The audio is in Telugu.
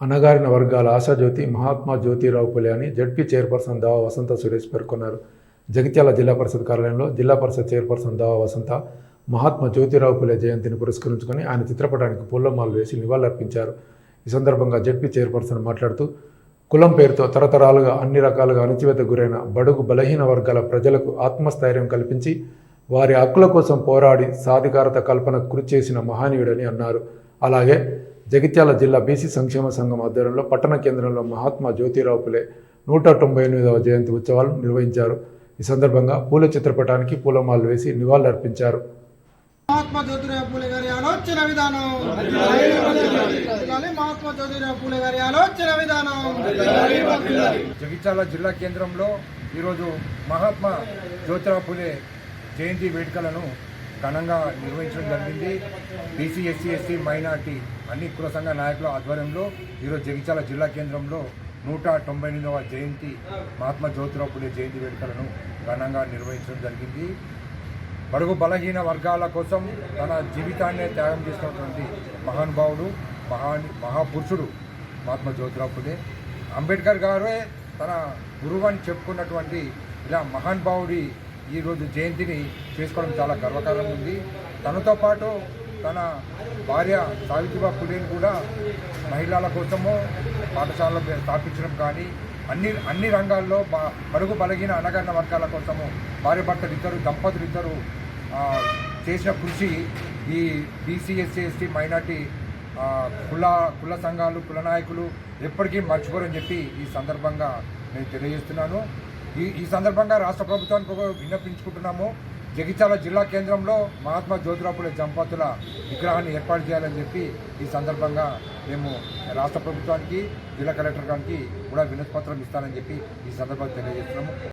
అణగారిన వర్గాల ఆశాజ్యోతి మహాత్మా జ్యోతిరావు పులే అని జడ్పీ చైర్పర్సన్ దావా వసంత సురేష్ పేర్కొన్నారు. జగిత్యాల జిల్లా పరిషత్ కార్యాలయంలో జిల్లా పరిషత్ చైర్పర్సన్ దావా వసంత మహాత్మా జ్యోతిరావు పులే జయంతిని పురస్కరించుకొని ఆయన చిత్రపటానికి పూలమాలు వేసి నివాళులర్పించారు. ఈ సందర్భంగా జడ్పీ చైర్పర్సన్ మాట్లాడుతూ కులం పేరుతో తరతరాలుగా అన్ని రకాలుగా అణచివేత గురైన బడుగు బలహీన వర్గాల ప్రజలకు ఆత్మస్థైర్యం కల్పించి వారి హక్కుల కోసం పోరాడి సాధికారత కల్పన కృషి చేసిన మహనీయుడని అన్నారు. అలాగే జగిత్యాల జిల్లా బీసీ సంక్షేమ సంఘం ఆధ్వర్యంలో పట్టణ కేంద్రంలో మహాత్మా జ్యోతిరావు పులే నూట తొంభై ఎనిమిదవ జయంతి ఉత్సవాలు నిర్వహించారు. ఈ సందర్భంగా పూల చిత్రపటానికి పూలమాలలు వేసి నివాళులర్పించారు. మహాత్మా జ్యోతిరావు పూలే గారి ఆలోచన విధానం. మహాత్మా జ్యోతిరావు పూలే గారి ఆలోచన విధానం. జగిత్యాల జిల్లా కేంద్రంలో ఈరోజు మహాత్మా జ్యోతిరావు పూలే జయంతి వేడుకలను ఘనంగా నిర్వహించడం జరిగింది. బీసీ ఎస్సీ ఎస్టీ మైనార్టీ అన్ని కుల సంఘ నాయకుల ఆధ్వర్యంలో ఈరోజు జగిత్యాల జిల్లా కేంద్రంలో నూట తొంభై ఎనిమిదవ జయంతి మహాత్మా జ్యోతిరావు జయంతి వేడుకలను ఘనంగా నిర్వహించడం జరిగింది. బడుగు బలహీన వర్గాల కోసం తన జీవితాన్నే త్యాగం చేసినటువంటి మహానుభావుడు మహా మహాపురుషుడు మహాత్మా జ్యోతిరావు పులే అంబేద్కర్ గారే తన గురువు అని చెప్పుకున్నటువంటి ఇలా మహానుభావుడి ఈరోజు జయంతిని చేసుకోవడం చాలా గర్వకారం ఉంది. తనతో పాటు తన భార్య సావిత్రిబా పులేని కూడా మహిళల కోసము పాఠశాలలో స్థాపించడం కానీ అన్ని అన్ని రంగాల్లో మరుగు బలగిన అనగన్న వర్గాల కోసము భార్య భర్తలు ఇద్దరు దంపతులు ఇద్దరు చేసిన కృషి ఈ బీసీ ఎస్సీ ఎస్టీ మైనార్టీ కుల కుల సంఘాలు కుల నాయకులు ఎప్పటికీ మర్చిపోరని చెప్పి ఈ సందర్భంగా నేను తెలియజేస్తున్నాను. ఈ ఈ సందర్భంగా రాష్ట్ర ప్రభుత్వానికి ఒక విన్నపించుకుంటున్నాము. జగిత్యాల జిల్లా కేంద్రంలో మహాత్మా జ్యోతిరాపుల జంపతుల దంపతుల విగ్రహాన్ని ఏర్పాటు చేయాలని చెప్పి ఈ సందర్భంగా మేము రాష్ట్ర ప్రభుత్వానికి జిల్లా కలెక్టర్ గారికి కూడా వినతిపత్రం ఇస్తానని చెప్పి ఈ సందర్భంగా తెలియజేస్తున్నాము.